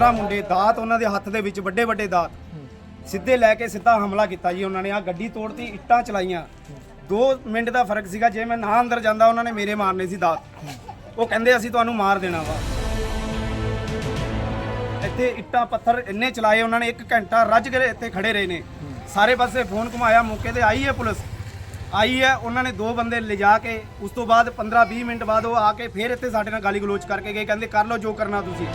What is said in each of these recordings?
15 ਮੁੰਡੇ, ਦਾਤ ਉਹਨਾਂ ਦੇ ਹੱਥ ਦੇ ਵਿੱਚ, ਵੱਡੇ ਵੱਡੇ ਦਾਤ। ਸਿੱਧੇ ਲੈ ਕੇ ਸਿੱਧਾ ਹਮਲਾ ਕੀਤਾ ਜੀ ਉਹਨਾਂ ਨੇ। ਆ ਗੱਡੀ ਤੋੜਤੀ, ਇੱਟਾਂ ਚਲਾਈਆਂ। 2 ਮਿੰਟ ਦਾ ਫ਼ਰਕ ਸੀਗਾ, ਜੇ ਮੈਂ ਨਾ ਅੰਦਰ ਜਾਂਦਾ, ਉਹਨਾਂ ਨੇ ਮੇਰੇ ਮਾਰਨੇ ਸੀ ਦਾਤ। ਉਹ ਕਹਿੰਦੇ, ਅਸੀਂ ਤੁਹਾਨੂੰ ਮਾਰ ਦੇਣਾ ਵਾ। ਇੱਥੇ ਇੱਟਾਂ, ਪੱਥਰ ਇੰਨੇ ਚਲਾਏ ਉਹਨਾਂ ਨੇ 1 ਘੰਟਾ ਰੱਜ ਕੇ ਇੱਥੇ ਖੜੇ ਰਹੇ ਨੇ। ਸਾਰੇ ਪਾਸੇ ਫੋਨ ਘੁਮਾਇਆ, ਮੌਕੇ ਤੇ ਆਈ ਹੈ ਪੁਲਿਸ। ਆਈ ਹੈ, ਉਹਨਾਂ ਨੇ ਦੋ ਬੰਦੇ ਲਿਜਾ ਕੇ, ਉਸ ਤੋਂ ਬਾਅਦ 15 20 ਮਿੰਟ ਬਾਅਦ ਉਹ ਆ ਕੇ ਫਿਰ ਇੱਥੇ ਸਾਡੇ ਨਾਲ ਗਾਲੀ ਗਲੋਚ ਕਰਕੇ ਗਏ। ਕਹਿੰਦੇ, ਕਰ ਲਓ, ਜੋ ਕਰਨਾ ਤੁਸੀਂ।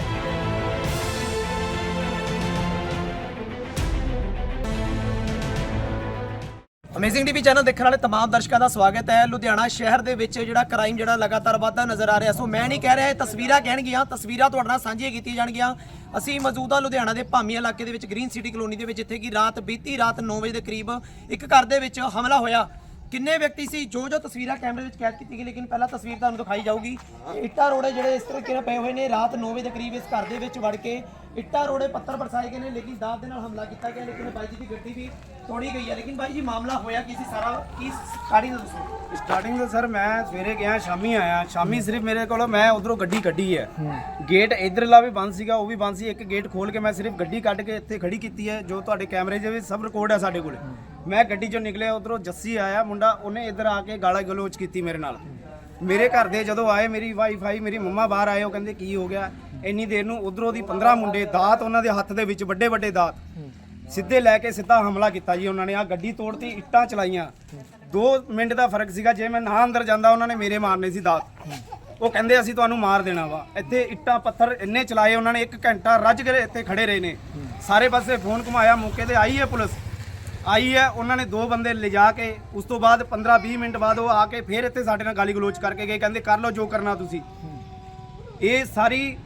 ਅਮੇਜ਼ਿੰਗ ਟੀਵੀ ਚੈਨਲ ਦੇਖਣ ਵਾਲੇ तमाम ਦਰਸ਼ਕਾਂ ਦਾ ਸਵਾਗਤ ਹੈ ਲੁਧਿਆਣਾ ਸ਼ਹਿਰ ਦੇ ਵਿੱਚ ਜਿਹੜਾ ਕ੍ਰਾਈਮ ਜਿਹੜਾ ਲਗਾਤਾਰ ਵਧਦਾ ਨਜ਼ਰ ਆ ਰਿਹਾ ਸੋ ਮੈਂ ਨਹੀਂ ਕਹਿ ਰਿਹਾ ਇਹ ਤਸਵੀਰਾਂ ਕਹਿਣਗੀਆਂ ਤਸਵੀਰਾਂ ਤੁਹਾਡੇ ਨਾਲ ਸਾਂਝੀਆਂ ਕੀਤੀਆਂ ਜਾਣਗੀਆਂ ਅਸੀਂ ਮੌਜੂਦਾ ਲੁਧਿਆਣਾ ਦੇ ਭਾਮੀ ਇਲਾਕੇ ਦੇ ਵਿੱਚ ਗ੍ਰੀਨ ਸਿਟੀ ਕਲੋਨੀ ਦੇ ਵਿੱਚ ਜਿੱਥੇ ਕਿ ਰਾਤ ਬੀਤੀ ਰਾਤ 9 ਵਜੇ ਦੇ ਕਰੀਬ ਇੱਕ ਘਰ ਦੇ ਵਿੱਚ ਹਮਲਾ ਹੋਇਆ ਕਿੰਨੇ ਵਿਅਕਤੀ ਸੀ ਜੋ ਜੋ ਤਸਵੀਰਾਂ ਕੈਮਰੇ ਵਿੱਚ ਕੈਦ ਕੀਤੀ ਗਈ ਲੇਕਿਨ ਪਹਿਲਾਂ ਤਸਵੀਰ ਤੁਹਾਨੂੰ ਦਿਖਾਈ ਜਾਊਗੀ ਇੱਟਾਂ ਰੋੜੇ ਜਿਹੜੇ ਇਸ ਤਰੀਕੇ ਨਾਲ ਪਏ ਹੋਏ ਨੇ ਰਾਤ 9 ਵਜੇ ਦੇ ਕਰੀਬ ਇਸ ਘਰ ਦੇ ਵਿੱਚ ਵੜ ਕੇ ਇੱਟਾਂ ਰੋੜੇ ਪੱਥਰ ਬਰਸਾਏ ਗਏ ਨੇ ਲੇਕਿਨ ਦਾਤ ਦੇ ਨਾਲ ਹਮਲਾ ਕੀਤਾ ਗਿਆ ਲੇਕਿਨ ਬਾਈ ਜੀ ਦੀ ਗੱਡੀ ਵੀ ਤੋੜੀ ਗਈ ਹੈ। ਲੇਕਿਨ ਬਾਈ ਜੀ ਮਾਮਲਾ ਹੋਇਆ ਕੀ ਸੀ? ਸਾਰਾ ਕੀ ਸਟਾਰਟਿੰਗ ਦਾ ਦੱਸੋ। ਸਟਾਰਟਿੰਗ ਤੋਂ ਸਰ ਮੈਂ ਸਵੇਰੇ ਗਿਆ ਸ਼ਾਮੀ ਆਇਆ। ਸ਼ਾਮੀ ਸਿਰਫ ਮੇਰੇ ਕੋਲ ਮੈਂ ਉਧਰੋਂ ਗੱਡੀ ਕੱਢੀ ਹੈ। ਗੇਟ ਇਧਰਲਾ ਵੀ ਬੰਦ ਸੀਗਾ ਉਹ ਵੀ ਬੰਦ ਸੀ। ਇੱਕ ਗੇਟ ਖੋਲ ਕੇ ਮੈਂ ਸਿਰਫ ਗੱਡੀ ਕੱਢ ਕੇ ਇੱਥੇ ਖੜੀ ਕੀਤੀ ਹੈ ਜੋ ਤੁਹਾਡੇ ਕੈਮਰੇ 'ਚ ਵੀ ਸਭ ਰਿਕਾਰਡ ਹੈ ਸਾਡੇ ਕੋਲ। ਮੈਂ ਗੱਡੀ 'ਚੋਂ ਨਿਕਲਿਆ ਉਧਰੋਂ ਜੱਸੀ ਆਇਆ ਮੁੰਡਾ ਉਹਨੇ ਇੱਧਰ ਆ ਕੇ ਗਾਲਾਂ ਗਲੋਚ ਕੀਤੀ ਮੇਰੇ ਨਾਲ। ਮੇਰੇ ਘਰ ਦੇ ਜਦੋਂ ਆਏ ਮੇਰੀ ਵਾਈਫਾਈ ਮੇਰੀ ਮੰਮਾ ਬਾਹਰ ਆਏ ਉਹ ਕਹਿੰਦੇ ਕੀ ਹੋ ਗਿਆ? ਇੰਨੀ ਦੇਰ ਨੂੰ ਉਧਰੋਂ ਦੀ 15 ਮੁੰਡੇ ਦਾਤ ਉਹਨਾਂ ਦੇ ਹੱਥ ਦੇ ਵਿੱਚ ਵੱਡੇ ਵੱਡੇ ਦਾਤ। ਸਿੱਧੇ ਲੈ ਕੇ ਸਿੱਧਾ ਹਮਲਾ ਕੀਤਾ ਜੀ ਉਹਨਾਂ ਨੇ। ਆ ਗੱਡੀ ਤੋੜਤੀ, ਇੱਟਾਂ ਚਲਾਈਆਂ। 2 ਮਿੰਟ ਦਾ ਫ਼ਰਕ ਸੀਗਾ, ਜੇ ਮੈਂ ਨਾ ਅੰਦਰ ਜਾਂਦਾ ਉਹਨਾਂ ਨੇ ਮੇਰੇ ਮਾਰਨੇ ਸੀ ਦਾਤ। ਉਹ ਕਹਿੰਦੇ, ਅਸੀਂ ਤੁਹਾਨੂੰ ਮਾਰ ਦੇਣਾ ਵਾ। ਇੱਥੇ ਇੱਟਾਂ, ਪੱਥਰ ਇੰਨੇ ਚਲਾਏ ਉਹਨਾਂ ਨੇ 1 ਘੰਟਾ ਰੱਜ ਕੇ ਇੱਥੇ ਖੜੇ ਰਹੇ ਨੇ। ਸਾਰੇ ਪਾਸੇ ਫੋਨ ਘੁਮਾਇਆ, ਮੌਕੇ ਤੇ ਆਈ ਹੈ ਪੁਲਿਸ। ਆਈ ਹੈ, ਉਹਨਾਂ ਨੇ ਦੋ ਬੰਦੇ ਲਿਜਾ ਕੇ, ਉਸ ਤੋਂ ਬਾਅਦ 15 20 ਮਿੰਟ ਬਾਅਦ ਉਹ ਆ ਕੇ ਫੇਰ ਇੱਥੇ ਸਾਡੇ ਨਾਲ ਗਾਲੀ ਗਲੋਚ ਕਰਕੇ ਗਏ। ਕਹਿੰਦੇ, ਕਰ ਲਓ ਜੋ ਕਰਨਾ ਤੁਸੀਂ। ਇਹ ਸਾਰੀ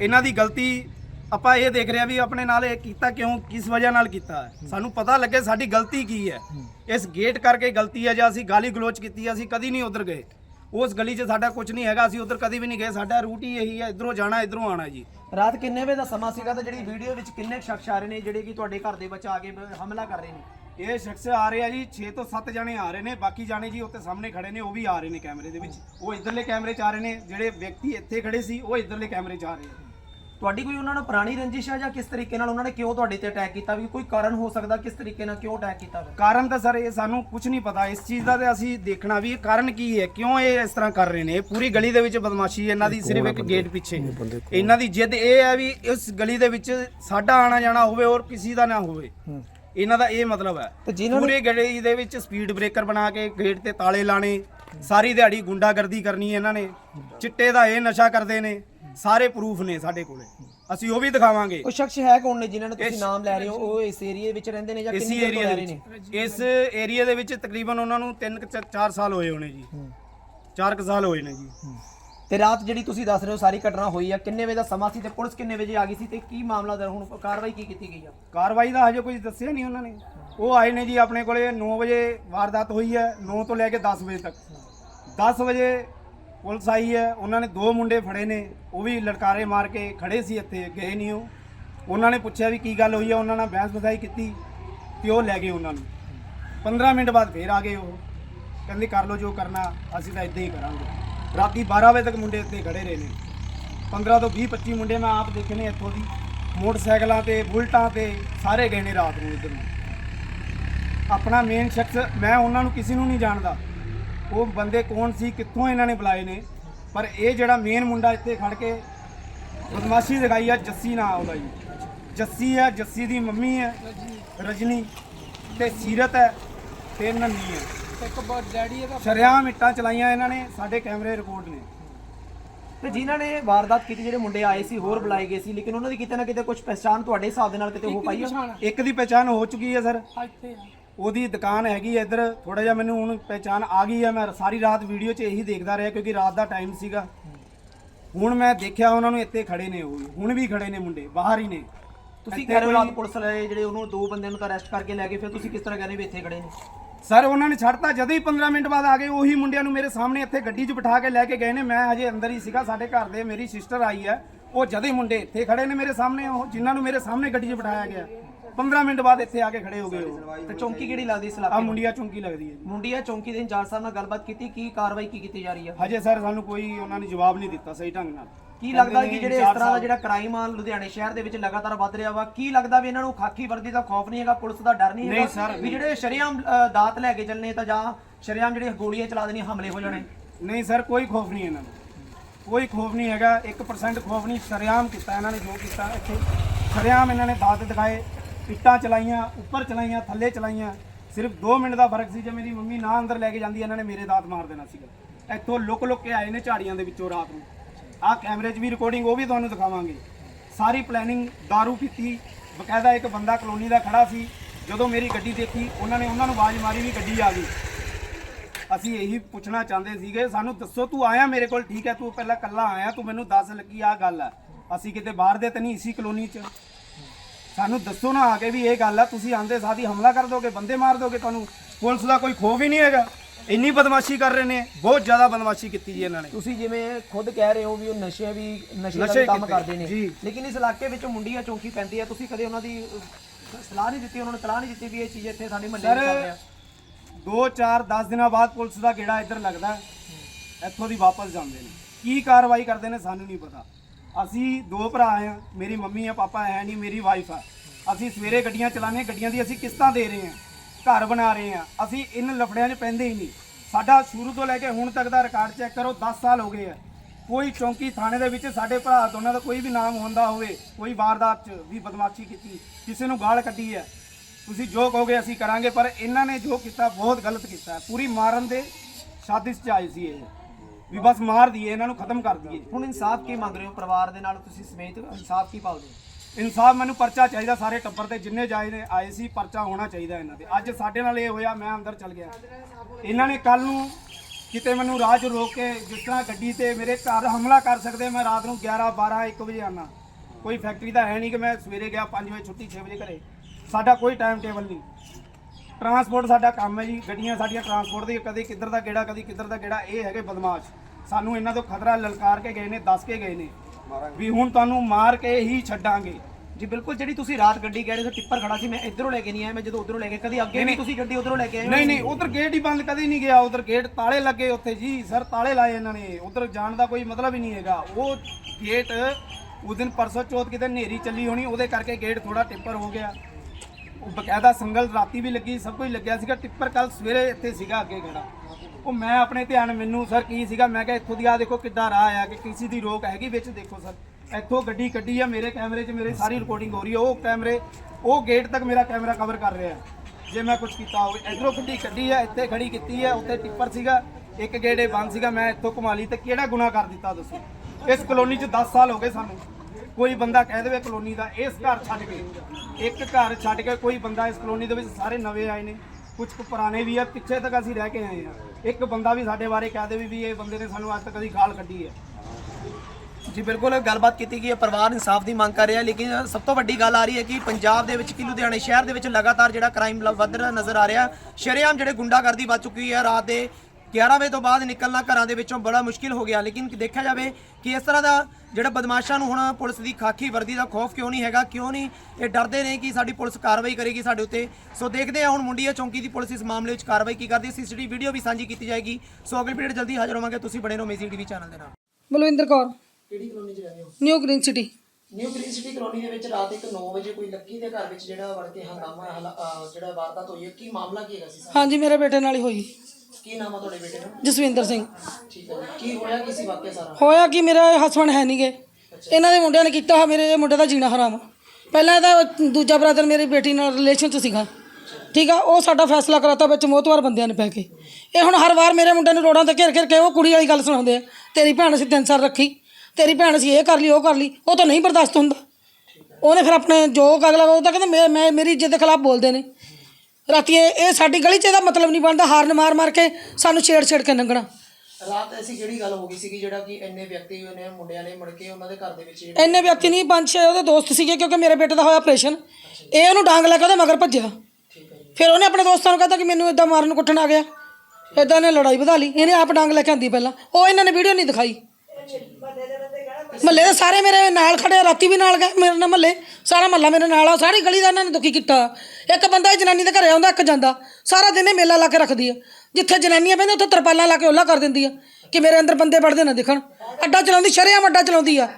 ਇਹਨਾਂ ਦੀ ਗਲਤੀ ਆਪਾਂ ਇਹ ਦੇਖ ਰਿਹਾ ਵੀ ਆਪਣੇ ਨਾਲ ਇਹ ਕੀਤਾ ਕਿਉਂ ਕਿਸ ਵਜ੍ਹਾ ਨਾਲ ਕੀਤਾ ਹੈ। ਸਾਨੂੰ ਪਤਾ ਲੱਗੇ ਸਾਡੀ ਗਲਤੀ ਕੀ ਹੈ। ਇਸ ਗੇਟ ਕਰਕੇ ਗਲਤੀ ਹੈ ਜਾਂ ਅਸੀਂ ਗਾਲੀ ਗਲੋਚ ਕੀਤੀ ਅਸੀਂ ਕਦੀ ਨਹੀਂ ਉਧਰ ਗਏ। ਉਸ ਗਲੀ 'ਚ ਸਾਡਾ ਕੁਝ ਨਹੀਂ ਹੈਗਾ ਅਸੀਂ ਉਧਰ ਕਦੀ ਵੀ ਨਹੀਂ ਗਏ। ਸਾਡਾ ਰੂਟ ਹੀ ਇਹੀ ਹੈ ਇਧਰੋਂ ਜਾਣਾ ਇਧਰੋਂ ਆਣਾ ਜੀ। ਰਾਤ ਕਿੰਨੇ ਵਜੇ ਦਾ ਸਮਾਂ ਸੀਗਾ ਤੇ ਜਿਹੜੀ ਵੀਡੀਓ ਵਿੱਚ ਕਿੰਨੇ ਸ਼ਖਸ ਆ ਰਹੇ ਨੇ ਜਿਹੜੇ ਕਿ ਤੁਹਾਡੇ ਘਰ ਦੇ ਵਿੱਚ ਆ ਕੇ ਹਮਲਾ ਕਰ ਰਹੇ ਨੇ? ਇਹ ਸ਼ਖਸ ਆ ਰਹੇ ਆ ਜੀ 6 ਤੋਂ 7 ਜਣੇ ਆ ਰਹੇ ਨੇ ਬਾਕੀ ਜਾਣੇ ਜੀ ਉੱਥੇ ਸਾਹਮਣੇ ਖੜੇ ਨੇ ਉਹ ਵੀ ਆ ਰਹੇ ਨੇ ਕੈਮਰੇ ਦੇ ਵਿੱਚ। ਉਹ ਇਧਰਲੇ ਕੈਮਰੇ 'ਚ ਆ ਰਹੇ ਨੇ ਜਿਹੜੇ ਵਿਅਕਤੀ ਇੱਥੇ ਖੜੇ ਸੀ ਉਹ ਇਧਰਲੇ ਕੈਮਰੇ 'ਚ ਆ ਰਹੇ ਆ ਤੁਹਾਡੀ ਕੋਈ ਉਹਨਾਂ ਨਾਲ ਪੁਰਾਣੀ ਰੰਜਿਸ਼ ਹੈ ਜਾਂ ਕਿਸ ਤਰੀਕੇ ਨਾਲ ਉਹਨਾਂ ਨੇ ਕਿਉਂ ਤੁਹਾਡੇ ਤੇ ਅਟੈਕ ਕੀਤਾ? ਵੀ ਕੋਈ ਕਾਰਨ ਹੋ ਸਕਦਾ ਕਿਸ ਤਰੀਕੇ ਨਾਲ ਕਿਉਂ ਅਟੈਕ ਕੀਤਾ ਹੋਵੇ ਕਾਰਨ ਤਾਂ ਸਰ ਇਹ ਸਾਨੂੰ ਕੁਝ ਨਹੀਂ ਪਤਾ। ਇਸ ਚੀਜ਼ ਦਾ ਤੇ ਅਸੀਂ ਦੇਖਣਾ ਵੀ ਇਹ ਕਾਰਨ ਕੀ ਹੈ? ਕਿਉਂ ਇਹ ਇਸ ਤਰ੍ਹਾਂ ਕਰ ਰਹੇ ਨੇ? ਇਹ ਪੂਰੀ ਗਲੀ ਦੇ ਵਿੱਚ ਬਦਮਾਸ਼ੀ ਇਹਨਾਂ ਦੀ ਸਿਰਫ ਇੱਕ ਗੇਟ ਪਿੱਛੇ। ਇਹਨਾਂ ਦੀ ਜਿੱਦ ਇਹ ਹੈ ਵੀ ਇਸ ਗਲੀ ਦੇ ਵਿੱਚ ਸਾਡਾ ਆਣਾ ਜਾਣਾ ਹੋਵੇ ਔਰ ਕਿਸੇ ਦਾ ਨਾ ਹੋਵੇ। ਇਹਨਾਂ ਦਾ ਇਹ ਮਤਲਬ ਹੈ। ਤੇ ਜਿਨ੍ਹਾਂ ਪੂਰੇ ਗਲੀ ਦੇ ਵਿੱਚ ਸਪੀਡ ਬ੍ਰੇਕਰ ਬਣਾ ਕੇ ਗੇਟ ਤੇ ਤਾਲੇ ਲਾਣੇ ਸਾਰੀ ਦਿਹਾੜੀ ਗੁੰਡਾਗਰਦੀ ਕਰਨੀ ਇਹਨਾਂ ਨੇ। ਚਿੱਟੇ ਦਾ ਇਹ ਨਸ਼ਾ ਕਰਦੇ ਨੇ। ਸਾਰੇ ਪ੍ਰੂਫ ਨੇ ਸਾਡੇ ਕੋਲੇ। ਅਸੀਂ ਉਹ ਵੀ ਦਿਖਾਵਾਂਗੇ। ਉਹ ਸ਼ਖਸ ਹੈ ਕੌਣ ਨੇ ਜਿਨ੍ਹਾਂ ਨੂੰ ਤੁਸੀਂ ਨਾਮ ਲੈ ਰਹੇ ਹੋ? ਉਹ ਇਸ ਏਰੀਏ ਵਿੱਚ ਰਹਿੰਦੇ ਨੇ ਜਾਂ ਇਸੀ ਕਿੰਨੀ ਦੇਰ ਤੋਂ ਏਰੀਆ ਰਹਿ ਦੇ ਰਹੇ ਨੇ? ਵਿੱਚ ਇਸ ਏਰੀਆ ਦੇ ਵਿੱਚ ਤਕਰੀਬਨ ਉਹਨਾਂ ਨੂੰ 3 4 ਸਾਲ ਹੋਏ ਹੋਣੇ ਜੀ। 4 ਸਾਲ ਹੋਏ ਨੇ ਜੀ। ਤੇ ਰਾਤ ਜਿਹੜੀ ਤੁਸੀਂ ਦੱਸ ਰਹੇ ਹੋ ਸਾਰੀ ਘਟਨਾ ਹੋਈ ਆ ਕਿੰਨੇ ਵਜੇ ਦਾ ਸਮਾਂ ਸੀ ਤੇ ਪੁਲਿਸ ਕਿੰਨੇ ਵਜੇ ਆ ਗਈ ਸੀ ਤੇ ਕੀ ਮਾਮਲਾ ਦਰ ਹੁਣ ਕਾਰਵਾਈ ਕੀ ਕੀਤੀ ਗਈ ਆ? ਕਾਰਵਾਈ ਦਾ ਹਜੇ ਕੁਝ ਦੱਸਿਆ ਨਹੀਂ ਉਹਨਾਂ ਨੇ। ਉਹ ਆਏ ਨੇ ਜੀ ਆਪਣੇ ਕੋਲੇ 9 ਵਜੇ ਵਾਰਦਾਤ ਹੋਈ ਹੈ 9 ਤੋਂ ਲੈ ਕੇ 10 ਵਜੇ ਤੱਕ। 10 ਵਜੇ ਪੁਲਿਸ ਆਈ ਹੈ, ਉਹਨਾਂ ਨੇ ਦੋ ਮੁੰਡੇ ਫੜੇ ਨੇ, ਉਹ ਵੀ ਲੜਕਾਰੇ ਮਾਰ ਕੇ ਖੜੇ ਸੀ ਇੱਥੇ ਗਏ ਨਹੀਂ ਉਹ ਉਹਨਾਂ ਨੇ ਪੁੱਛਿਆ ਵੀ ਕੀ ਗੱਲ ਹੋਈ ਹੈ ਉਹਨਾਂ ਨਾਲ ਬਹਿਸ ਬਸਾਈ ਕੀਤੀ ਤੇ ਉਹ ਲੈ ਗਏ ਉਹਨਾਂ ਨੂੰ। 15 ਮਿੰਟ ਬਾਅਦ ਫੇਰ ਆ ਗਏ ਉਹ। ਕਹਿੰਦੇ ਕਰ ਲਓ ਜੋ ਕਰਨਾ, ਅਸੀਂ ਤਾਂ ਇਦਾਂ ਹੀ ਕਰਾਂਗੇ। ਰਾਤੀ 12 ਵਜੇ ਤੱਕ ਮੁੰਡੇ ਇੱਥੇ ਖੜੇ ਰਹੇ ਨੇ। 15 ਤੋਂ 20 25 ਮੁੰਡੇ ਮੈਂ ਆਪ ਦੇਖੇ ਨੇ ਇੱਥੋਂ ਦੀ। ਮੋਟਰਸਾਈਕਲਾਂ ਤੇ, ਬੁਲਟਾਂ ਤੇ ਸਾਰੇ ਗਏ ਨੇ ਰਾਤ ਨੂੰ ਇੱਧਰ ਨੂੰ। ਆਪਣਾ ਮੇਨ ਸ਼ਖਸ, ਮੈਂ ਉਹਨਾਂ ਨੂੰ ਕਿਸੇ ਨੂੰ ਨਹੀਂ ਜਾਣਦਾ। ਉਹ ਬੰਦੇ ਕੌਣ ਸੀ ਕਿੱਥੋਂ ਇਹਨਾਂ ਨੇ ਬੁਲਾਏ ਨੇ? ਪਰ ਇਹ ਜਿਹੜਾ ਮੇਨ ਮੁੰਡਾ ਇੱਥੇ ਖੜ ਕੇ ਬਦਮਾਸ਼ੀ ਦਿਖਾਈ ਆ ਜੱਸੀ ਨਾਂ ਉਹਦਾ ਜੀ। ਜੱਸੀ ਹੈ ਜੱਸੀ ਦੀ ਮੰਮੀ ਹੈ ਰਜਨੀ। ਤੇ ਸੀਰਤ ਹੈ ਤੇ ਨੰਨੀ ਹੈ ਇੱਕ ਬਹੁਤ ਡੈਡੀ ਇਹਦਾ ਸ਼ਰਿਆਮ ਇੱਟਾਂ ਚਲਾਈਆਂ ਇਹਨਾਂ ਨੇ ਸਾਡੇ ਕੈਮਰੇ ਰਿਕਾਰਡ ਨੇ। ਤੇ ਜਿਨ੍ਹਾਂ ਨੇ ਵਾਰਦਾਤ ਕੀਤੀ ਜਿਹੜੇ ਮੁੰਡੇ ਆਏ ਸੀ ਹੋਰ ਬੁਲਾਏ ਗਏ ਸੀ ਲੇਕਿਨ ਉਹਨਾਂ ਦੀ ਕਿਤੇ ਨਾ ਕਿਤੇ ਕੁਝ ਪਛਾਣ ਤੁਹਾਡੇ ਹਿਸਾਬ ਦੇ ਨਾਲ ਕਿਤੇ ਹੋ ਪਾਈ ਆ? ਪਛਾਣ ਇੱਕ ਦੀ ਪਛਾਣ ਹੋ ਚੁੱਕੀ ਹੈ ਸਰ। ਇੱਥੇ ਆ। ਉਹਦੀ ਦੁਕਾਨ ਹੈਗੀ ਹੈ ਇੱਧਰ ਥੋੜਾ ਜਿਹਾ ਮੈਨੂੰ ਹੁਣ ਪਹਿਚਾਨ ਆ ਗਈ ਹੈ ਮੈਂ ਸਾਰੀ ਰਾਤ ਵੀਡੀਓ 'ਚ ਇਹੀ ਦੇਖਦਾ ਰਿਹਾ ਕਿਉਂਕਿ ਰਾਤ ਦਾ ਟਾਈਮ ਸੀਗਾ। ਹੁਣ ਮੈਂ ਦੇਖਿਆ ਉਹਨਾਂ ਨੂੰ ਇੱਥੇ ਖੜੇ ਨੇ ਉਹ। ਹੁਣ ਵੀ ਖੜੇ ਨੇ ਮੁੰਡੇ ਬਾਹਰ ਹੀ ਨੇ। ਤੁਸੀਂ ਕਹਿ ਰਹੇ ਹੋ ਰਾਤ ਪੁਲਿਸ ਵਾਲੇ ਜਿਹੜੇ ਉਹਨੂੰ ਦੋ ਬੰਦਿਆਂ ਨੂੰ ਤਾਂ ਅਰੈਸਟ ਕਰਕੇ ਲੈ ਗਏ ਫਿਰ ਤੁਸੀਂ ਕਿਸ ਤਰ੍ਹਾਂ ਕਹਿੰਦੇ ਵੀ ਇੱਥੇ ਖੜੇ ਨੇ? ਸਰ ਉਹਨਾਂ ਨੇ ਛੱਡਤਾ ਜਦੋਂ ਹੀ 15 ਮਿੰਟ ਬਾਅਦ ਆ ਗਏ ਉਹੀ ਮੁੰਡਿਆਂ ਨੂੰ ਮੇਰੇ ਸਾਹਮਣੇ ਇੱਥੇ ਗੱਡੀ 'ਚ ਬਿਠਾ ਕੇ ਲੈ ਕੇ ਗਏ ਨੇ। ਮੈਂ ਹਜੇ ਅੰਦਰ ਹੀ ਸੀਗਾ ਸਾਡੇ ਘਰ ਦੇ ਮੇਰੀ ਸਿਸਟਰ ਆਈ ਹੈ ਉਹ ਜਦੇ ਮੁੰਡੇ ਇੱਥੇ ਖੜੇ ਨੇ ਮੇਰੇ ਸਾਹਮਣੇ ਉਹ ਜਿਨ੍ਹਾਂ ਨੂੰ ਮੇਰੇ ਸਾਹਮਣੇ ਗੱਡੀ 'ਚ ਬਿਠਾਇਆ ਗਿਆ। 15 ਮਿੰਟ ਬਾਅਦ ਇੱਥੇ ਆ ਕੇ ਖੜੇ ਹੋ ਗਏ ਉਹ। ਤੇ ਚੌਂਕੀ ਕਿਹੜੀ ਲੱਗਦੀ ਇਸ ਆ ਇਲਾਕੇ ਮੁੰਡਿਆ ਚੌਂਕੀ ਲੱਗਦੀ ਹੈ ਜੀ। ਮੁੰਡੀਆ ਚੌਂਕੀ ਦੇ ਇੰਚਾਰਜ ਸਾਹਿਬ ਨਾਲ ਗੱਲਬਾਤ ਕੀਤੀ ਕੀ ਕਾਰਵਾਈ ਕੀ ਕੀਤੀ ਜਾ ਰਹੀ ਆ ਹਜੇ ਸਰ ਸਾਨੂੰ ਕੋਈ ਉਹਨਾਂ ਨੇ ਜਵਾਬ ਨਹੀਂ ਦਿੱਤਾ ਸਹੀ ਢੰਗ ਨਾਲ। ਕੀ ਲੱਗਦਾ ਕਿ ਜਿਹੜੇ ਇਸ ਤਰ੍ਹਾਂ ਦਾ। ਜਿਹੜਾ ਕ੍ਰਾਈਮ ਆ ਲੁਧਿਆਣੇ ਸ਼ਹਿਰ ਦੇ ਵਿੱਚ ਲਗਾਤਾਰ ਵੱਧ ਰਿਹਾ ਵਾ ਕੀ ਲੱਗਦਾ ਵੀ ਇਹਨਾਂ ਨੂੰ ਖਾਕੀ ਵਰਦੀ ਦਾ ਖੌਫ ਨਹੀਂ ਹੈਗਾ ਪੁਲਿਸ ਦਾ ਡਰ ਨਹੀਂ ਹੈਗਾ? ਵੀ ਨਹੀਂ। ਜਿਹੜੇ ਸ਼ਰੇਆਮ ਅ, ਦਾਤ ਲੈ ਕੇ ਚੱਲਨੇ ਤਾਂ ਜਾਂ ਸ਼ਰੇਆਮ ਜਿਹੜੀਆਂ ਗੋਲੀਆਂ ਚਲਾ ਦੇਣੀਆਂ ਹਮਲੇ ਹੋ ਜਾਣੇ? ਨਹੀਂ ਸਰ ਕੋਈ ਖੋਫ ਨਹੀਂ ਇਹਨਾਂ ਨੂੰ। ਕੋਈ ਖੋਫ ਨਹੀਂ ਹੈਗਾ 1% ਖੋਫ ਨਹੀਂ ਸ਼ਰੇਆਮ ਕੀਤਾ ਇਹਨਾਂ ਨੇ ਜੋ ਕੀਤਾ ਇੱਥੇ। ਸ਼ਰੇਆਮ ਇਹਨਾਂ ਨੇ ਦਾਤ ਦਿਖਾਏ। ਇੱਟਾਂ ਚਲਾਈਆਂ, ਉੱਪਰ ਚਲਾਈਆਂ, ਥੱਲੇ ਚਲਾਈਆਂ। ਸਿਰਫ 2 ਮਿੰਟ ਦਾ ਫ਼ਰਕ ਸੀ ਜੇ ਮੇਰੀ ਮੰਮੀ ਨਾ ਅੰਦਰ ਲੈ ਕੇ ਜਾਂਦੀ, ਇਹਨਾਂ ਨੇ ਮੇਰੇ ਦਾਤ ਮਾਰ ਦੇਣਾ ਸੀਗਾ। ਇੱਥੋਂ ਲੁੱਕ ਲੁੱਕ ਕੇ ਆਏ ਨੇ ਝਾੜੀਆਂ ਦੇ ਵਿੱਚੋਂ ਰਾਤ ਨੂੰ। ਆਹ ਕੈਮਰੇ 'ਚ ਵੀ ਰਿਕਾਰਡਿੰਗ ਉਹ ਵੀ ਤੁਹਾਨੂੰ ਦਿਖਾਵਾਂਗੇ। ਸਾਰੀ ਪਲੈਨਿੰਗ दारू ਪੀਤੀ। ਬਕਾਇਦਾ ਇੱਕ ਬੰਦਾ ਕਲੋਨੀ ਦਾ ਖੜਾ ਸੀ। ਜਦੋਂ ਮੇਰੀ ਗੱਡੀ ਦੇਖੀ, ਉਹਨਾਂ ਨੇ ਉਹਨਾਂ ਨੂੰ ਆਵਾਜ਼ ਮਾਰੀ ਵੀ ਗੱਡੀ ਆ ਗਈ। ਅਸੀਂ ਇਹੀ ਪੁੱਛਣਾ ਚਾਹੁੰਦੇ ਸੀਗੇ, ਸਾਨੂੰ ਦੱਸੋ ਤੂੰ ਆਇਆ ਮੇਰੇ ਕੋਲ, ਠੀਕ ਹੈ, ਤੂੰ ਪਹਿਲਾਂ ਕੱਲਾ ਆਇਆ, ਤੂੰ ਮੈਨੂੰ ਦੱਸ ਲੱਗੀ ਆ ਗੱਲ ਆ। ਅਸੀਂ ਕਿਤੇ ਬਾਹਰ ਦੇ ਤਾਂ ਨਹੀਂ, ਇਸੀ ਕਲੋਨੀ 'ਚ। ਸਾਨੂੰ ਦੱਸੋ ਨਾ ਆ ਕੇ ਵੀ ਇਹ ਗੱਲ ਆ ਤੁਸੀਂ ਆਂਦੇ ਹੀ ਹਮਲਾ ਕਰ ਦੋਗੇ ਬੰਦੇ ਮਾਰ ਦੋਗੇ ਤੁਹਾਨੂੰ ਪੁਲਿਸ ਦਾ ਕੋਈ ਖੋਫ ਹੀ ਨਹੀਂ ਹੈਗਾ। ਇੰਨੀ ਬਦਮਾਸ਼ੀ ਕਰ ਰਹੇ ਨੇ ਬਹੁਤ ਜ਼ਿਆਦਾ ਬਦਮਾਸ਼ੀ ਕੀਤੀ ਜੀ ਇਹਨਾਂ ਨੇ। ਤੁਸੀਂ ਜਿਵੇਂ ਖੁਦ ਕਹਿ ਰਹੇ ਹੋ ਵੀ ਉਹ ਨਸ਼ੇ ਵੀ ਨਸ਼ੇ ਦਾ ਨਸ਼ੇ ਵੀ ਕੰਮ ਕੀਤੇ, ਕਰਦੇ ਨੇ। ਜੀ। ਲੇਕਿਨ ਇਸ ਇਲਾਕੇ ਵਿੱਚ ਮੁੰਡੀਆਂ ਚੌਂਕੀ ਪੈਂਦੀ ਹੈ ਤੁਸੀਂ ਕਦੇ ਉਹਨਾਂ ਦੀ ਸਲਾਹ ਨਹੀਂ ਦਿੱਤੀ ਉਹਨਾਂ ਨੂੰ ਸਲਾਹ ਨਹੀਂ ਦਿੱਤੀ ਵੀ ਇਹ ਚੀਜ਼ ਇੱਥੇ ਸਾਡੇ ਮਹੱਲੇ ਵਿੱਚ ਚੱਲ ਰਿਹਾ। ਸਰ 2 4 10 ਦਿਨਾਂ ਬਾਅਦ ਪੁਲਿਸ ਦਾ ਗੇੜਾ ਇੱਧਰ ਲੱਗਦਾ ਹੈ। ਇੱਥੋਂ ਦੀ ਵਾਪਸ ਜਾਂਦੇ ਨੇ। ਕੀ ਕਾਰਵਾਈ ਕਰਦੇ ਨੇ ਸਾਨੂੰ ਨਹੀਂ ਪਤਾ। ਅਸੀਂ ਦੋ ਭਰਾ ਆ, ਮੇਰੀ ਮੰਮੀ ਆ, ਪਾਪਾ ਹੈ ਨਹੀਂ, ਮੇਰੀ ਵਾਈਫ ਆ। ਅਸੀਂ ਸਵੇਰੇ ਗੱਡੀਆਂ ਚਲਾਉਂਦੇ ਗੱਡੀਆਂ ਦੀ ਅਸੀਂ ਕਿਸ਼ਤਾਂ ਦੇ ਰਹੇ ਹਾਂ, ਘਰ ਬਣਾ ਰਹੇ ਹਾਂ। ਅਸੀਂ ਇਨ ਲਫੜਿਆਂ 'ਚ ਪੈਂਦੇ ਹੀ ਨਹੀਂ। ਸਾਡਾ ਸ਼ੁਰੂ ਤੋਂ ਲੈ ਕੇ ਹੁਣ ਤੱਕ ਦਾ ਰਿਕਾਰਡ ਚੈੱਕ ਕਰੋ 10 ਸਾਲ ਹੋ ਗਏ ਆ। ਕੋਈ ਚੌਂਕੀ ਥਾਣੇ ਦੇ ਵਿੱਚ ਸਾਡੇ ਭਰਾ ਦੋਨਾਂ ਦਾ ਕੋਈ ਵੀ ਨਾਮ ਹੁੰਦਾ ਹੋਵੇ, ਕੋਈ ਵਾਰਦਾਤ 'ਚ ਵੀ ਬਦਮਾਸ਼ੀ ਕੀਤੀ, ਕਿਸੇ ਨੂੰ ਗਾਲ ਕੱਢੀ ਹੈ, ਤੁਸੀਂ ਜੋ ਕਹੋਗੇ ਅਸੀਂ ਕਰਾਂਗੇ, ਪਰ ਇਹਨਾਂ ਨੇ ਜੋ ਕੀਤਾ, ਬਹੁਤ ਗਲਤ ਕੀਤਾ। ਪੂਰੀ ਮਾਰਨ ਦੇ ਸਾਜ਼ਿਸ਼ 'ਚ ਆਏ ਸੀ ਇਹ। ਵੀ ਬਸ ਮਾਰ ਦਈਏ, ਇਹਨਾਂ ਨੂੰ ਖਤਮ ਕਰ ਦਈਏ। ਹੁਣ ਇਨਸਾਫ ਕੀ ਮੰਗ ਰਹੇ ਹੋ ਪਰਿਵਾਰ ਦੇ ਨਾਲ? ਤੁਸੀਂ ਸਮੇਤ ਇਨਸਾਫ ਕੀ ਪਾਉਂਦੇ ਹੋ ਇਨਸਾਫ ਮੈਨੂੰ ਪਰਚਾ ਚਾਹੀਦਾ ਸਾਰੇ ਟੱਬਰ ਤੇ, ਜਿੰਨੇ ਜਾਏ ਨੇ, ਆਏ ਸੀ, ਪਰਚਾ ਹੋਣਾ ਚਾਹੀਦਾ ਇਹਨਾਂ ਤੇ। ਅੱਜ ਸਾਡੇ ਨਾਲ ਇਹ ਹੋਇਆ, ਮੈਂ ਅੰਦਰ ਚਲ ਗਿਆ। ਇਹਨਾਂ ਨੇ ਕੱਲ ਨੂੰ ਕਿਤੇ ਮੈਨੂੰ ਰਾਹ 'ਚ ਰੋਕ ਕੇ ਜਿਸ ਤਰ੍ਹਾਂ ਗੱਡੀ ਤੇ ਮੇਰੇ ਘਰ ਹਮਲਾ ਕਰ ਸਕਦੇ, ਮੈਂ ਰਾਤ ਨੂੰ 11 12 1 ਵਜੇ ਆਣਾ ਕੋਈ ਫੈਕਟਰੀ ਦਾ ਹੈ ਨਹੀਂ ਕਿ ਮੈਂ ਸਵੇਰੇ ਗਿਆ 5 ਵਜੇ ਛੁੱਟੀ 6 ਵਜੇ ਘਰੇ। ਸਾਡਾ ਕੋਈ ਟਾਈਮ ਟੇਬਲ ਨਹੀਂ। ਟਰਾਂਸਪੋਰਟ ਸਾਡਾ ਕੰਮ ਹੈ ਜੀ ਗੱਡੀਆਂ ਸਾਡੀਆਂ ਟਰਾਂਸਪੋਰਟ ਦੀ ਕਦੇ ਕਿੱਧਰ ਦਾ ਗੇੜਾ ਕਦੀ ਕਿੱਧਰ ਦਾ ਗੇੜਾ ਇਹ ਹੈਗੇ ਬਦਮਾਸ਼। ਸਾਨੂੰ ਇਹਨਾਂ ਤੋਂ ਖਤਰਾ ਲਲਕਾਰ ਕੇ ਗਏ ਨੇ ਦੱਸ ਕੇ ਗਏ ਨੇ। ਵੀ ਹੁਣ ਤੁਹਾਨੂੰ ਮਾਰ ਕੇ ਹੀ ਛੱਡਾਂਗੇ। ਜੀ ਬਿਲਕੁਲ ਜਿਹੜੀ ਤੁਸੀਂ ਰਾਤ ਗੱਡੀ ਕਹਿ ਰਹੇ ਸੀ ਟਿੱਪਰ ਖੜਾ ਸੀ ਮੈਂ ਇਧਰੋਂ ਲੈ ਕੇ ਨਹੀਂ ਆਇਆ ਮੈਂ ਜਦੋਂ ਉਧਰੋਂ ਲੈ ਕੇ ਕਦੀ ਅੱਗੇ ਵੀ ਤੁਸੀਂ ਗੱਡੀ ਉਧਰੋਂ ਲੈ ਕੇ ਆਏ ਨਹੀਂ ਨਹੀਂ ਉਧਰ ਗੇਟ ਹੀ ਬੰਦ ਕਦੇ ਨਹੀਂ ਗਿਆ ਉਧਰ ਗੇਟ ਤਾਲੇ ਲੱਗੇ ਉੱਥੇ ਜੀ ਸਰ ਤਾਲੇ ਲਾਏ ਇਹਨਾਂ ਨੇ। ਉਧਰ ਜਾਣ ਦਾ ਕੋਈ ਮਤਲਬ ਹੀ ਨਹੀਂ ਹੈਗਾ। ਉਹ ਗੇਟ ਉਸ ਦਿਨ ਪਰਸੋਂ ਚੌਥ ਕਿਤੇ ਹਨੇਰੀ ਚੱਲੀ ਹੋਣੀ ਉਹਦੇ ਕਰਕੇ ਗੇਟ ਥੋੜਾ ਟਿੱਪਰ ਹੋ ਗਿਆ। ਬਕਾਇਦਾ ਸੰਗਲ ਰਾਤੀ ਵੀ ਲੱਗੀ, ਸਭ ਕੁਝ ਲੱਗਿਆ ਸੀਗਾ। ਟਿੱਪਰ ਕੱਲ ਸਵੇਰੇ ਇੱਥੇ ਸੀਗਾ ਅੱਗੇ ਖੜਾ। ਉਹ ਮੈਂ ਆਪਣੇ ਧਿਆਨ ਮੈਨੂੰ, ਸਰ, ਕੀ ਸੀਗਾ? ਮੈਂ ਕਿਹਾ, ਇੱਥੋਂ ਦੀ ਆ ਦੇਖੋ ਕਿੱਦਾਂ ਰਾਹ ਆ ਕਿ ਕਿਸੇ ਦੀ ਰੋਕ ਹੈਗੀ ਵਿੱਚ, ਦੇਖੋ ਸਰ। ਇੱਥੋਂ ਗੱਡੀ ਕੱਢੀ ਆ, ਮੇਰੇ ਕੈਮਰੇ 'ਚ ਮੇਰੇ ਸਾਰੀ ਰਿਕਾਰਡਿੰਗ ਹੋ ਰਹੀ ਹੈ ਉਹ ਕੈਮਰੇ, ਉਹ ਗੇਟ ਤੱਕ ਮੇਰਾ ਕੈਮਰਾ ਕਵਰ ਕਰ ਰਿਹਾ। ਜੇ ਮੈਂ ਕੁਝ ਕੀਤਾ ਹੋਵੇ। ਇਧਰੋਂ ਗੱਡੀ ਕੱਢੀ ਆ, ਇੱਥੇ ਖੜੀ ਕੀਤੀ ਆ, ਉੱਥੇ ਟਿੱਪਰ ਸੀਗਾ। ਇੱਕ ਗੇੜੇ ਬੰਦ ਸੀਗਾ, ਮੈਂ ਇੱਥੋਂ ਘੁਮਾ ਲਈ ਤੇ ਕਿਹੜਾ ਗੁਨਾਹ ਕਰ ਦਿੱਤਾ, ਦੱਸੋ? ਇਸ ਕਲੋਨੀ 'ਚ 10 ਸਾਲ ਹੋ ਗਏ ਸਾਨੂੰ। ਕੋਈ ਬੰਦਾ ਕਹਿ ਦੇਵੇ ਕਲੋਨੀ ਦਾ, ਇਸ ਘਰ ਛੱਡ ਕੇ, ਇੱਕ ਘਰ ਛੱਡ ਕੇ ਕੋਈ ਬੰਦਾ ਇਸ ਕਲੋਨੀ ਦੇ ਵਿੱਚ ਸਾਰੇ ਨਵੇਂ ਆਏ ਨੇ। ਕੁਝ ਕੁ ਪੁਰਾਣੇ ਵੀ ਆ, ਪਿੱਛੇ ਤੱਕ ਅਸੀਂ ਰਹਿ ਕੇ ਆਏ ਆ। ਇੱਕ ਬੰਦਾ ਵੀ ਸਾਡੇ ਬਾਰੇ ਕਹਿ ਦੇਵੇ ਵੀ ਇਹ ਬੰਦੇ ਨੇ ਸਾਨੂੰ ਅੱਜ ਤੱਕ ਕਦੀ ਗਾਲ ਕੱਢੀ ਹੈ। ਜੀ, ਬਿਲਕੁਲ ਗੱਲਬਾਤ ਕੀਤੀ ਗਈ ਹੈ, ਪਰਿਵਾਰ ਇਨਸਾਫ ਦੀ ਮੰਗ ਕਰ ਰਿਹਾ, ਲੇਕਿਨ ਸਭ ਤੋਂ ਵੱਡੀ ਗੱਲ ਆ ਰਹੀ ਹੈ ਕਿ ਪੰਜਾਬ ਦੇ ਵਿੱਚ ਕਿ ਲੁਧਿਆਣੇ ਸ਼ਹਿਰ ਦੇ ਵਿੱਚ ਲਗਾਤਾਰ ਜਿਹੜਾ ਕ੍ਰਾਈਮ ਵੱਧ ਰਿਹਾ ਨਜ਼ਰ ਆ ਰਿਹਾ, ਸ਼ਰੇਆਮ ਜਿਹੜੇ ਗੁੰਡਾਗਰਦੀ ਵੱਧ ਚੁੱਕੀ ਹੈ, ਰਾਤ ਦੇ 11 ਵਜੇ ਤੋਂ ਬਾਅਦ ਨਿਕਲਣਾ ਘਰਾਂ ਦੇ ਵਿੱਚੋਂ ਬੜਾ ਮੁਸ਼ਕਿਲ ਹੋ ਗਿਆ। ਲੇਕਿਨ ਦੇਖਿਆ ਜਾਵੇ ਕਿ ਇਸ ਤਰ੍ਹਾਂ ਦਾ ਜਿਹੜਾ ਬਦਮਾਸ਼ਾਂ ਨੂੰ ਹੁਣ ਪੁਲਿਸ ਦੀ ਖਾਕੀ ਵਰਦੀ ਦਾ ਖੌਫ ਕਿਉਂ ਨਹੀਂ ਹੈਗਾ ਕਿਉਂ ਨਹੀਂ? ਇਹ ਡਰਦੇ ਨੇ ਕਿ ਸਾਡੀ ਪੁਲਿਸ ਕਾਰਵਾਈ ਕਰੇਗੀ ਸਾਡੇ ਉੱਤੇ। ਸੋ ਦੇਖਦੇ ਹਾਂ ਹੁਣ ਮੁੰਡੀਆ ਚੌਂਕੀ ਦੀ ਪੁਲਿਸ ਇਸ ਮਾਮਲੇ ਵਿੱਚ ਕਾਰਵਾਈ ਕੀ ਕਰਦੀ ਹੈ। ਸੀਸੀਟੀਵੀ ਵੀਡੀਓ ਵੀ ਸਾਂਝੀ ਕੀਤੀ ਜਾਏਗੀ। ਸੋ ਅਗਲੀ ਪੀਰੀਅਡ ਜਲਦੀ ਹਾਜ਼ਰ ਹੋਵਾਂਗੇ। ਤੁਸੀਂ ਬਣੇ ਰਹੋ ਮੇਜ਼ੀ ਟੀਵੀ ਚੈਨਲ ਦੇ ਨਾਲ। ਬਲਵਿੰਦਰ ਕੌਰ। ਕਿਹੜੀ ਕਲੋਨੀ 'ਚ ਰਹਿੰਦੇ ਹੋ? New green city. New green city colony ਦੇ ਵਿੱਚ ਰਾਤ ਇੱਕ 9 ਵਜੇ ਕੋਈ ਲੱਕੀ ਦੇ ਘਰ ਵਿੱਚ ਜਿਹੜਾ ਵੜ ਕੇ ਹੰਗਾਮਾ ਹਲਾ- ਅਹ ਜਿਹੜਾ ਵਾਰਦਾਤ ਹੋਈ ਹੈ ਕੀ ਮਾਮਲਾ ਕੀ ਹੈਗਾ ਸੀ? ਸਰ ਹਾਂਜੀ ਮੇਰੇ ਬੇਟੇ ਨਾਲ ਹੀ ਹੋਈ। ਕੀ ਨਾਮ ਆ ਤੁਹਾਡੇ ਬੇਟੇ ਦਾ? ਜਸਵਿੰਦਰ ਸਿੰਘ। ਠੀਕ ਹੈ ਜੀ। ਕੀ ਹੋਇਆ ਕੀ ਸੀ ਵਾਕਿਆ ਸਾਰਾ? ਹੋਇਆ ਕਿ ਮੇਰੇ ਹਸਬੰਡ ਹੈ ਨਹੀਂਗੇ ਇਹਨਾਂ ਦੇ ਮੁੰਡਿਆਂ ਨੇ ਕੀਤਾ ਹੋਇਆ ਮੇਰੇ ਮੁੰਡੇ ਦਾ ਜੀਣਾ ਹਰਾਮ। ਪਹਿਲਾਂ ਇਹਦਾ ਦੂਜਾ ਬ੍ਰਦਰ ਮੇਰੀ ਬੇਟੀ ਨਾਲ ਰਿਲੇਸ਼ਨ 'ਚ ਸੀਗਾ। ਠੀਕ ਆ ਉਹ ਸਾਡਾ ਫੈਸਲਾ ਕਰਾਤਾ ਵਿੱਚ ਮੋਤਵਾਰ ਬੰਦਿਆਂ ਨੇ ਪੈ ਕੇ। ਇਹ ਹੁਣ ਹਰ ਵਾਰ ਮੇਰੇ ਮੁੰਡੇ ਨੂੰ ਰੋਡਾਂ ਤੇ ਘੇਰ ਘੇਰ ਕੇ ਉਹ ਕੁੜੀ ਵਾਲੀ ਗੱਲ ਸੁਣਾਉਂਦੇ ਆ। ਤੇਰੀ ਭੈਣ ਅਸੀਂ ਤਿੰਨ ਸਾਲ ਰੱਖੀ। ਤੇਰੀ ਭੈਣ ਅਸੀਂ ਇਹ ਕਰ ਲਈ ਉਹ ਕਰ ਲਈ। ਉਹ ਤਾਂ ਨਹੀਂ ਬਰਦਾਸ਼ਤ ਹੁੰਦਾ। ਉਹਨੇ ਫਿਰ ਆਪਣੇ ਜੋ ਅਗਲਾ ਉਹ ਤਾਂ ਕਹਿੰਦਾ ਮੈਂ ਮੈਂ ਮੇਰੀ ਇੱਜ਼ਤ ਦੇ ਖਿਲਾਫ ਬੋਲਦੇ ਨੇ। ਰਾਤੀ ਇਹ ਇਹ ਸਾਡੀ ਗਲੀ 'ਚ ਇਹਦਾ ਮਤਲਬ ਨਹੀਂ ਬਣਦਾ ਹਾਰਨ ਮਾਰ ਮਾਰ ਕੇ ਸਾਨੂੰ ਛੇੜ ਛੇੜ ਕੇ ਲੰਘਣਾ। ਰਾਤ ਐਸੀ ਕਿਹੜੀ ਗੱਲ ਹੋ ਗਈ ਸੀ ਜਿਹੜਾ ਕਿ ਇੰਨੇ ਵਿਅਕਤੀ ਨੇ ਮੁੰਡਿਆਂ ਨੇ ਮੁੜ ਕੇ ਉਹਨਾਂ ਦੇ ਘਰ ਦੇ ਵਿੱਚ ਜਿਹੜੇ ਇੰਨੇ ਵਿਅਕਤੀ ਨਹੀਂ ਪੰਜ ਛੇ ਉਹਦੇ ਦੋਸਤ ਸੀਗੇ ਕਿਉਂਕਿ ਮੇਰੇ ਬੇਟੇ ਦਾ ਹੋਇਆ ਆਪਰੇਸ਼ਨ ਇਹ ਉਹਨੂੰ ਡਾਂਗ ਲੈ ਕੇ ਉਹਦੇ ਮਗਰ ਭੱਜਿਆ। ਠੀਕ ਹੈ ਜੀ। ਫਿਰ ਉਹਨੇ ਆਪਣੇ ਦੋਸਤਾਂ ਨੂੰ ਕਹਤਾ ਕਿ ਮੈਨੂੰ ਇਦਾਂ ਮਾਰਨ ਕੁੱਟਣ ਆ ਗਿਆ। ਇਦਾਂ ਨੇ ਲੜਾਈ ਵਧਾ ਲਈ। ਇਹਨੇ ਆਪ ਡਾਂਗ ਲੈ ਕੇ ਆਂਦੀ ਪਹਿਲਾਂ। ਉਹ ਇਹਨਾਂ ਨੇ ਵੀਡੀਓ ਨਹੀਂ ਦਿਖਾਈ। ਮਹੱਲੇ ਦੇ ਸਾਰੇ ਮੇਰੇ ਨਾਲ ਖੜੇ ਰਾਤੀ ਵੀ ਨਾਲ ਗਏ ਮੇਰੇ ਨਾਲ ਮਹੱਲੇ। ਸਾਰਾ ਮਹੱਲਾ ਮੇਰੇ ਨਾਲ ਆ, ਸਾਰੀ ਗਲੀ ਦਾ ਇਹਨਾਂ ਨੇ ਦੁਖੀ ਕੀਤਾ। ਇੱਕ ਬੰਦਾ ਇਹ ਜਨਾਨੀ ਦੇ ਘਰੇ ਆਉਂਦਾ, ਇੱਕ ਜਾਂਦਾ। ਸਾਰਾ ਦਿਨ ਇਹ ਮੇਲਾ ਲਾ ਕੇ ਰੱਖਦੀ ਆ। ਜਿੱਥੇ ਜਨਾਨੀਆਂ ਪੈਂਦੀਆਂ, ਉੱਥੇ ਤਰਪਾਲਾਂ ਲਾ ਕੇ ਓਲਾ ਕਰ ਦਿੰਦੀ ਆ ਕਿ ਮੇਰੇ ਅੰਦਰ ਬੰਦੇ ਵੜਦੇ ਨਾ ਦਿਖਣ। ਅੱਡਾ ਚਲਾਉਂਦੀ, ਸ਼ਰੇਆਮ ਅੱਡਾ ਚਲਾਉਂਦੀ ਆ।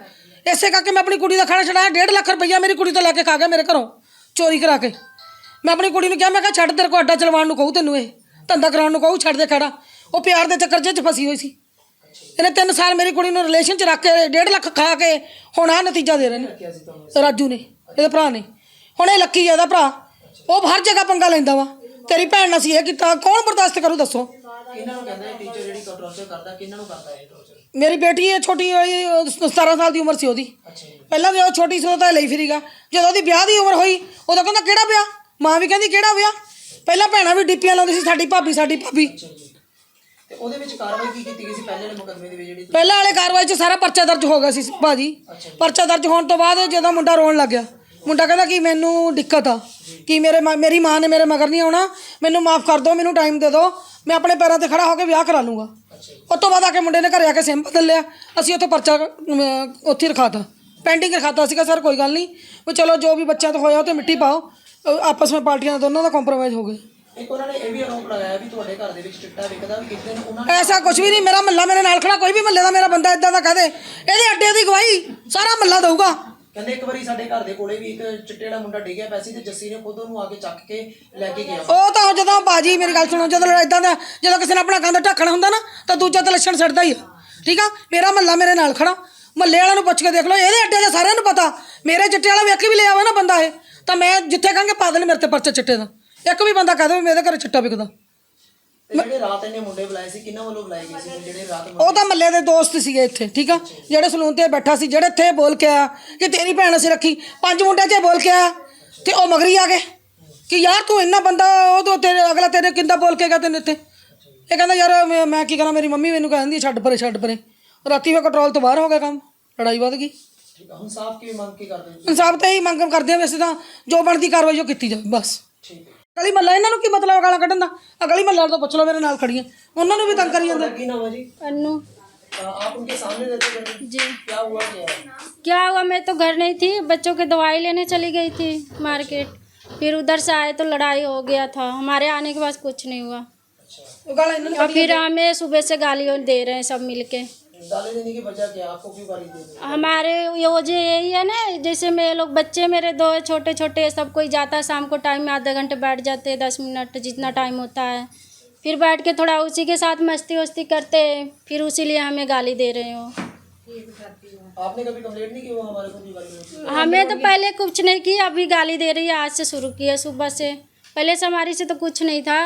ਇਸੇ ਕਰਕੇ ਮੈਂ ਆਪਣੀ ਕੁੜੀ ਦਾ ਖਾਣਾ ਛਡਾਇਆ 1.5 ਲੱਖ ਰੁਪਈਆ ਮੇਰੀ ਕੁੜੀ ਤੋਂ ਲੈ ਕੇ ਖਾ ਗਿਆ ਮੇਰੇ ਘਰੋਂ, ਚੋਰੀ ਕਰਾ ਕੇ। ਮੈਂ ਆਪਣੀ ਕੁੜੀ ਨੂੰ ਕਿਹਾ, ਮੈਂ ਕਿਹਾ, ਛੱਡ ਤੇਰੇ ਕੋ ਅੱਡਾ ਚਲਵਾਉਣ ਨੂੰ ਕਹੂ ਤੈਨੂੰ ਇਹ, ਧੰਦਾ ਕਰਾਉਣ ਨੂੰ ਕਹੂ, ਛੱਡ ਦੇ ਖੜਾ। ਉਹ ਪਿਆਰ ਦੇ ਚੱਕਰ 'ਚ ਫਸੀ ਹੋਈ ਸੀ। ਇਹਨੇ 3 ਸਾਲ ਮੇਰੀ ਕੁੜੀ ਨੂੰ ਰਿਲੇਸ਼ਨ 'ਚ ਰੱਖ ਕੇ 1.5 ਲੱਖ ਖਾ ਕੇ ਹੁਣ ਆ ਨਤੀਜਾ ਦੇ ਰਹੇ ਨੇ। ਰਾਜੂ ਨੇ ਇਹਦੇ ਭਰਾ ਨੇ। ਹੁਣ ਇਹ ਲੱਕੀ ਆ ਇਹਦਾ ਭਰਾ। ਉਹ ਹਰ ਜਗ੍ਹਾ ਪੰਗਾ ਲੈਂਦਾ ਵਾ। ਤੇਰੀ ਭੈਣ ਨਾਲ ਸੀ ਇਹ ਕੀਤਾ। ਕੌਣ ਬਰਦਾਸ਼ਤ ਕਰੂ ਦੱਸੋ? ਕਿਹਨਾਂ ਨੂੰ ਕਹਿੰਦਾ ਇਹ ਟੀਚਰ ਜਿਹੜੀ ਟੌਰਚਰ ਕਰਦਾ? ਕਿਹਨਾਂ ਨੂੰ ਕਰਦਾ ਇਹ ਟੌਰਚਰ ਮੇਰੀ ਬੇਟੀ ਹੈ ਛੋਟੀ ਹੋਈ 17 ਸਾਲ ਦੀ ਉਮਰ ਸੀ ਉਹਦੀ। ਪਹਿਲਾਂ ਜਦੋਂ ਛੋਟੀ ਸੀ ਉਦੋਂ ਤਾਂ ਇਹ ਲਈ ਫਿਰੀਗਾ। ਜਦੋਂ ਉਹਦੀ ਵਿਆਹ ਦੀ ਉਮਰ ਹੋਈ ਉਦੋਂ ਕਹਿੰਦਾ ਕਿਹੜਾ ਵਿਆਹ? ਮਾਂ ਵੀ ਕਹਿੰਦੀ ਕਿਹੜਾ ਵਿਆਹ? ਪਹਿਲਾਂ ਭੈਣਾਂ ਵੀ ਡਿੱਪੀਆਂ ਲਾਉਂਦੀ ਸੀ ਸਾਡੀ ਭਾਬੀ ਸਾਡੀ ਭਾਬੀ। ਤੇ ਉਹਦੇ ਵਿੱਚ ਕਾਰਵਾਈ ਕੀ ਕੀਤੀ ਗਈ ਸੀ ਪਹਿਲੇ ਵਾਲੇ ਮੁਕੱਦਮੇ ਦੇ ਵਿੱਚ ਜਿਹੜੀ ਪਹਿਲਾਂ ਵਾਲੇ ਕਾਰਵਾਈ 'ਚ ਸਾਰਾ ਪਰਚਾ ਦਰਜ ਹੋ ਗਿਆ ਸੀ ਭਾਜੀ। ਪਰਚਾ ਦਰਜ ਹੋਣ ਤੋਂ ਬਾਅਦ ਜਦੋਂ ਮੁੰਡਾ ਰੋਣ ਲੱਗ ਗਿਆ। ਮੁੰਡਾ ਕਹਿੰਦਾ ਕਿ ਮੈਨੂੰ ਦਿੱਕਤ ਆ ਕਿ ਮੇਰੇ ਮਾਂ- ਮੇਰੀ ਮਾਂ ਨੇ ਮੇਰੇ ਮਗਰ ਨਹੀਂ ਆਉਣਾ। ਮੈਨੂੰ ਮਾਫ ਕਰ ਦਿਓ ਮੈਨੂੰ ਟਾਈਮ ਦੇ ਦਿਓ। ਮੈਂ ਆਪਣੇ ਪੈਰਾਂ ਤੇ ਖੜਾ ਹੋ ਕੇ ਵਿਆਹ ਕਰਾ ਲੂੰਗਾ। ਉਸ ਤੋਂ ਬਾਅਦ ਆ ਕੇ ਮੁੰਡੇ ਨੇ ਘਰੇ ਆ ਕੇ ਸਿਮ ਬਦਲ ਲਿਆ। ਅਸੀਂ ਉੱਥੇ ਪਰਚਾ ਅਮ, ਉੱਥੇ ਰਖਾਤਾ। ਪੈਂਡਿੰਗ ਰਖਾਤਾ ਸੀਗਾ ਸਰ ਕੋਈ ਗੱਲ ਨਹੀਂ। ਵੀ ਚਲੋ ਜੋ ਵੀ ਬੱਚਿਆਂ ਤੋਂ ਹੋਇਆ ਉਹ ਤੇ ਮਿੱਟੀ ਪਾਓ। ਅ, ਆਪਸ ਵਿੱਚ ਪਾਰਟੀਆਂ ਦੋਨਾਂ ਦਾ ਕੰਪਰੋਮਾਈਜ਼ ਹੋ ਗਿਆ। ਇੱਕ ਉਹਨਾਂ ਨੇ ਇਹ ਵੀ ਆਰੋਪ ਲਗਾਇਆ ਵੀ ਤੁਹਾਡੇ ਘਰ ਦੇ ਵਿੱਚ ਚਿੱਟਾ ਵਿਕਦਾ ਵੀ ਕਿਤੇ ਉਹਨਾਂ ਨੇ ਐਸਾ ਕੁਝ ਵੀ ਨਹੀਂ ਮੇਰਾ ਮੱਲਾ ਮੇਰੇ ਨਾਲ ਖੜਾ ਕੋਈ ਵੀ ਮੱਲੇ ਦਾ ਮੇਰਾ ਬੰਦਾ ਇਦਾਂ ਦਾ ਕਹਦੇ ਇਹਦੇ ਅੱਡੇ ਦੀ ਗਵਾਹੀ ਸਾਰਾ ਮੱਲਾ ਦਊਗਾ। ਕਹਿੰਦੇ ਇੱਕ ਵਾਰੀ ਸਾਡੇ ਘਰ ਦੇ ਕੋਲੇ ਵੀ ਇੱਕ ਚਿੱਟੇ ਵਾਲਾ ਮੁੰਡਾ ਡਿੱਗਿਆ ਪਿਆ ਸੀ ਤੇ ਜੱਸੀ ਨੇ ਖੁਦ ਉਹਨੂੰ ਆ ਕੇ ਚੱਕ ਕੇ ਲੈ ਕੇ ਗਿਆ। ਉਹ ਤਾਂ ਜਦੋਂ ਬਾਜੀ ਮੇਰੀ ਗੱਲ ਸੁਣੋ ਜਦੋਂ ਇਦਾਂ ਦਾ ਜਦੋਂ ਕਿਸੇ ਨੇ ਆਪਣਾ ਕੰਧ ਢੱਕਣਾ ਹੁੰਦਾ ਨਾ ਤਾਂ ਦੂਜਾ ਤਾਂ ਲੱਛਣ ਛੱਡਦਾ ਹੀ ਆ। ਠੀਕ ਆ? ਮੇਰਾ ਮੱਲਾ ਮੇਰੇ ਨਾਲ ਖੜਾ। ਮੱਲੇ ਵਾਲਿਆਂ ਨੂੰ ਪੁੱਛ ਕੇ ਦੇਖ ਲਓ ਇਹਦੇ ਅੱਡੇ ਦਾ ਸਾਰਿਆਂ ਨੂੰ ਪਤਾ। ਮੇਰੇ ਚਿੱਟੇ ਵਾਲਾ ਵੇਖ ਕੇ ਵੀ ਲੈ ਆਵਾ ਨਾ ਬੰਦਾ ਇਹ। ਤਾਂ ਮੈਂ ਜਿੱਥੇ ਕਹਾਂਗੇ ਪਾ ਦੇਣ ਮੇਰੇ ਤੇ ਪਰਚਾ ਚਿੱਟੇ ਦਾ। ਇੱਕ ਵੀ ਬੰਦਾ ਕਹਦੇ ਮੇਰੇ ਘਰੇ ਚਿੱਟਾ ਵਿਕਦਾ। ਤੇ ਜਿਹੜੇ ਰਾਤ ਇਹਨੇ ਮੁੰਡੇ ਬੁਲਾਏ ਸੀ ਕਿਹਨਾਂ ਵੱਲੋਂ ਬੁਲਾਏ ਗਏ ਸੀ? ਜਿਹੜੇ ਰਾਤ ਉਹ ਤਾਂ ਮੱਲੇ ਦੇ ਦੋਸਤ ਸੀਗੇ ਇੱਥੇ ਠੀਕ ਆ? ਜਿਹੜੇ ਸਲੂਨ ਤੇ ਬੈਠਾ ਸੀ ਜਿਹੜੇ ਇੱਥੇ ਬੋਲ ਕੇ ਆਇਆ ਕਿ ਤੇਰੀ ਭੈਣ ਅਸੀਂ ਰੱਖੀ ਪੰਜ ਮੁੰਡੇ 'ਚ ਬੋਲ ਕੇ ਆਇਆ ਤੇ ਉਹ ਮਗਰੀ ਆ ਗਏ ਕਿ ਯਾਰ ਤੂੰ ਇੰਨਾ ਬੰਦਾ ਉਹ ਤੋਂ ਤੇਰੇ ਅਗਲਾ ਤੇਰੇ ਕਿੰਦਾ ਬੋਲ ਕੇ ਗਿਆ ਤੈਨੂੰ ਇੱਥੇ? ਇਹ ਕਹਿੰਦਾ ਯਾਰ ਮੈਂ- ਮੈਂ ਕੀ ਕਰਾਂ ਮੇਰੀ ਮੰਮੀ ਮੈਨੂੰ ਕਹਿੰਦੀ ਛੱਡ ਪਰੇ ਛੱਡ ਪਰੇ। ਰਾਤੀ ਵੇ ਕੰਟਰੋਲ ਤੋਂ ਬਾਹਰ ਹੋ ਗਿਆ ਕੰਮ ਲੜਾਈ ਵੱਧ ਗਈ। ਠੀਕ ਆ ਹੁਣ ਸਾਫ਼ ਕੀ ਮੰਗ ਕੀ ਕਰਦੇ ਹੋ? ਇਨਸਾਫ ਤਾਂ ਇਹੀ ਮੰਗ ਕਰਦੇ ਆ ਵੈਸੇ ਤਾਂ ਜੋ ਬਣਦੀ ਕਾਰਵਾਈ ਉਹ ਕੀਤੀ ਜਾਵੇ ਬਸ। ਠੀਕ ਹੈ। ਗਲੀ ਮਹੱਲਾ ਇਹਨਾਂ ਨੂੰ ਕੀ ਮਤਲਬ ਗਾਲਾਂ ਕੱਢਣ ਦਾ ਆ ਗਲੀ ਮਹੱਲਾ ਤੋਂ ਪੁੱਛ ਲਓ ਮੇਰੇ ਨਾਲ ਖੜੀਆਂ ਉਹਨਾਂ ਨੂੰ ਵੀ ਤੰਗ ਕਰੀ ਜਾਂਦੇ ਕੀ ਨਾਮ ਹੈ ਜੀ अन्नू अ, आप उनके सामने रहते थे जी क्या हुआ क्या है क्या हुआ मैं तो घर नहीं थी बच्चों की दवाई लेने चली गई थी मार्केट फिर उधर से आए तो लड़ाई हो गया था हमारे आने के बाद कुछ नहीं हुआ ਉਹ ਗਾਲਾਂ ਇਹਨਾਂ ਨੂੰ और फिर हमें सुबह से गालियों दे रहे हैं सब मिलके गाली देने की वजह क्या आपको क्यों गाली दे हमारे ये वजह यही है ना जैसे मेरे लोग बच्चे मेरे दो है छोटे छोटे सब कोई जाता है शाम को टाइम में आधे घंटे बैठ जाते हैं दस मिनट जितना टाइम होता है। फिर बैठ के थोड़ा उसी के साथ मस्ती वस्ती करते हैं फिर उसी लिए हमें गाली दे रहे हो। आपने कभी कंप्लेंट नहीं की वो हमारे को भी गाली हमें तो पहले कुछ नहीं की अभी गाली दे रही है आज से शुरू की है सुबह से। पहले से हमारी से तो कुछ नहीं था।